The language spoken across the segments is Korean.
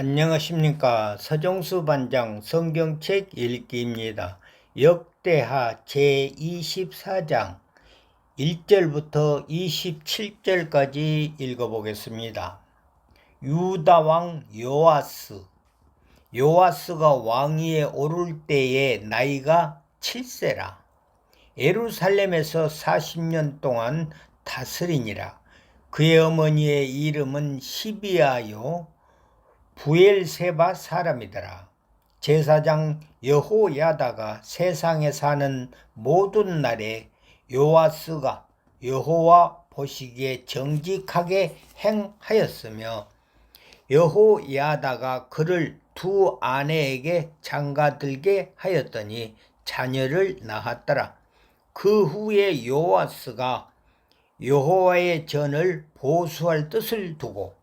안녕하십니까. 서정수 반장 성경책 읽기입니다. 역대하 제24장 1절부터 27절까지 읽어보겠습니다. 유다 왕 요아스. 요아스가 왕위에 오를 때의 나이가 7세라. 예루살렘에서 40년 동안 다스리니라. 그의 어머니의 이름은 시비아요 부엘세바 사람이더라. 제사장 여호야다가 세상에 사는 모든 날에 요아스가 여호와 보시기에 정직하게 행하였으며 여호야다가 그를 두 아내에게 장가들게 하였더니 자녀를 낳았더라. 그 후에 요아스가 여호와의 전을 보수할 뜻을 두고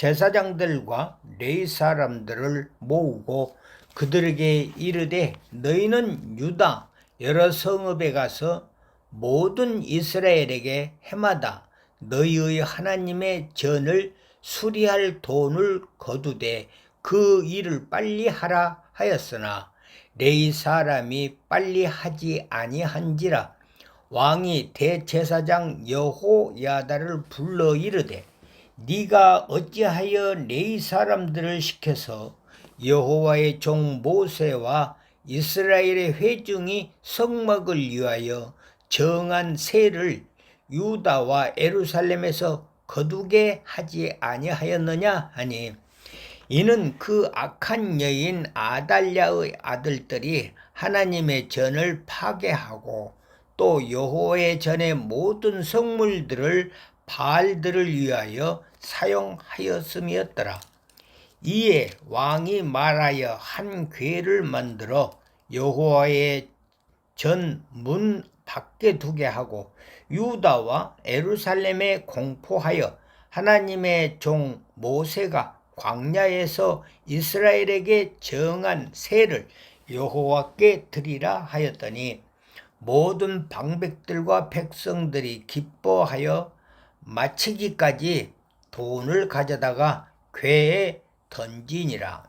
제사장들과 레이 사람들을 모으고 그들에게 이르되 너희는 유다 여러 성읍에 가서 모든 이스라엘에게 해마다 너희의 하나님의 전을 수리할 돈을 거두되 그 일을 빨리 하라 하였으나 레이 사람이 빨리 하지 아니한지라 왕이 대제사장 여호야다를 불러 이르되 네가 어찌하여 네 사람들을 시켜서 여호와의 종 모세와 이스라엘의 회중이 성막을 위하여 정한 세를 유다와 에루살렘에서 거두게 하지 아니하였느냐 하니 이는 그 악한 여인 아달랴의 아들들이 하나님의 전을 파괴하고 또 여호와의 전의 모든 성물들을 바알들을 위하여 사용하였음이었더라. 이에 왕이 말하여 한 궤를 만들어 여호와의 전 문 밖에 두게 하고 유다와 에루살렘에 공포하여 하나님의 종 모세가 광야에서 이스라엘에게 정한 세를 여호와께 드리라 하였더니 모든 방백들과 백성들이 기뻐하여 마치기까지 돈을 가져다가 궤에 던지니라.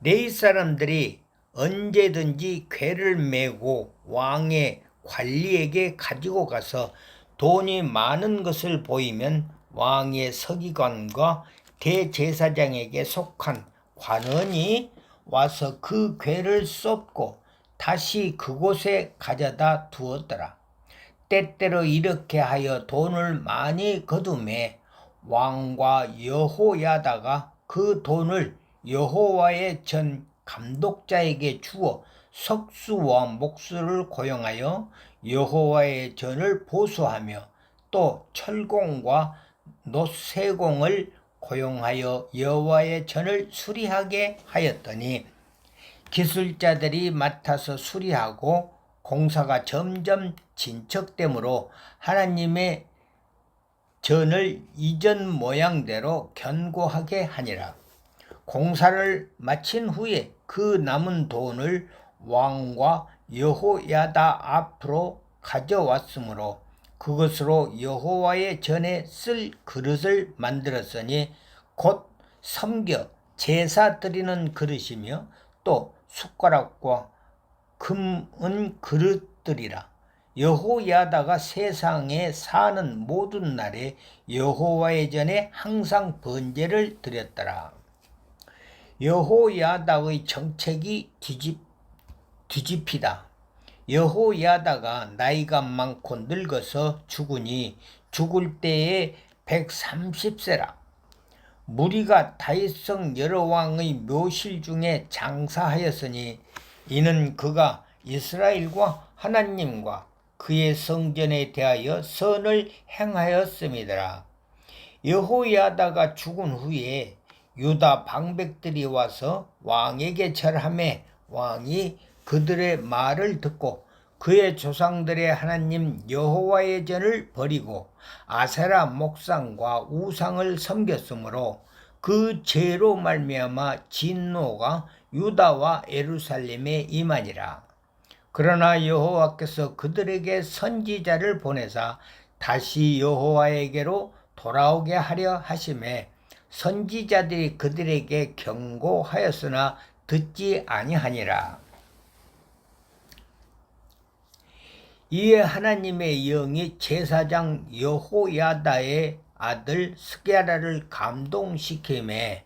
레이 사람들이 언제든지 궤를 메고 왕의 관리에게 가지고 가서 돈이 많은 것을 보이면 왕의 서기관과 대제사장에게 속한 관원이 와서 그 궤를 쏟고 다시 그곳에 가져다 두었더라. 때때로 이렇게 하여 돈을 많이 거둠에 왕과 여호야다가 그 돈을 여호와의 전 감독자에게 주어 석수와 목수를 고용하여 여호와의 전을 보수하며 또 철공과 노쇠공을 고용하여 여호와의 전을 수리하게 하였더니 기술자들이 맡아서 수리하고 공사가 점점 진척되므로 하나님의 전을 이전 모양대로 견고하게 하니라. 공사를 마친 후에 그 남은 돈을 왕과 여호야다 앞으로 가져왔으므로 그것으로 여호와의 전에 쓸 그릇을 만들었으니 곧 섬겨 제사 드리는 그릇이며 또 숟가락과 금은 그릇들이라. 여호야다가 세상에 사는 모든 날에 여호와의 전에 항상 번제를 드렸더라. 여호야다의 정책이 뒤집, 뒤집히다. 여호야다가 나이가 많고 늙어서 죽으니 죽을 때에 130세라. 무리가 다윗성 여러 왕의 묘실 중에 장사하였으니 이는 그가 이스라엘과 하나님과 그의 성전에 대하여 선을 행하였음이더라. 여호야다가 죽은 후에 유다 방백들이 와서 왕에게 절함에 왕이 그들의 말을 듣고 그의 조상들의 하나님 여호와의 전을 버리고 아세라 목상과 우상을 섬겼으므로 그 죄로 말미암아 진노가 유다와 에루살렘에 임하니라. 그러나 여호와께서 그들에게 선지자를 보내사 다시 여호와에게로 돌아오게 하려 하심에 선지자들이 그들에게 경고하였으나 듣지 아니하니라. 이에 하나님의 영이 제사장 여호야다의 아들 스게라를 감동시키매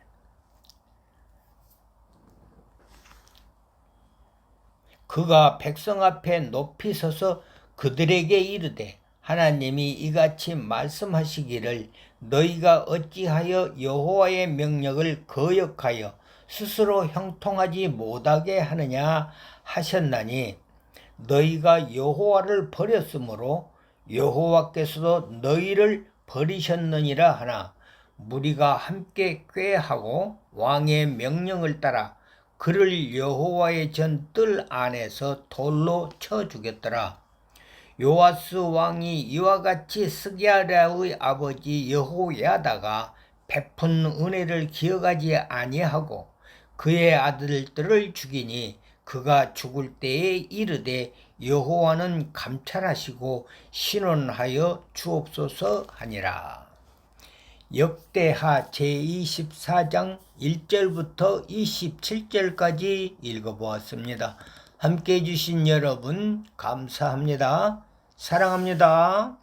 그가 백성 앞에 높이 서서 그들에게 이르되 하나님이 이같이 말씀하시기를 너희가 어찌하여 여호와의 명령을 거역하여 스스로 형통하지 못하게 하느냐 하셨나니 너희가 여호와를 버렸으므로 여호와께서도 너희를 버리셨느니라 하나 무리가 함께 꾀하고 왕의 명령을 따라 그를 여호와의 전 뜰 안에서 돌로 쳐 죽였더라. 요아스 왕이 이와 같이 스기야라의 아버지 여호야다가 베푼 은혜를 기억하지 아니하고 그의 아들들을 죽이니 그가 죽을 때에 이르되 여호와는 감찰하시고 신원하여 주옵소서 하니라. 역대하 제24장 1절부터 27절까지 읽어보았습니다. 함께 해주신 여러분 감사합니다. 사랑합니다.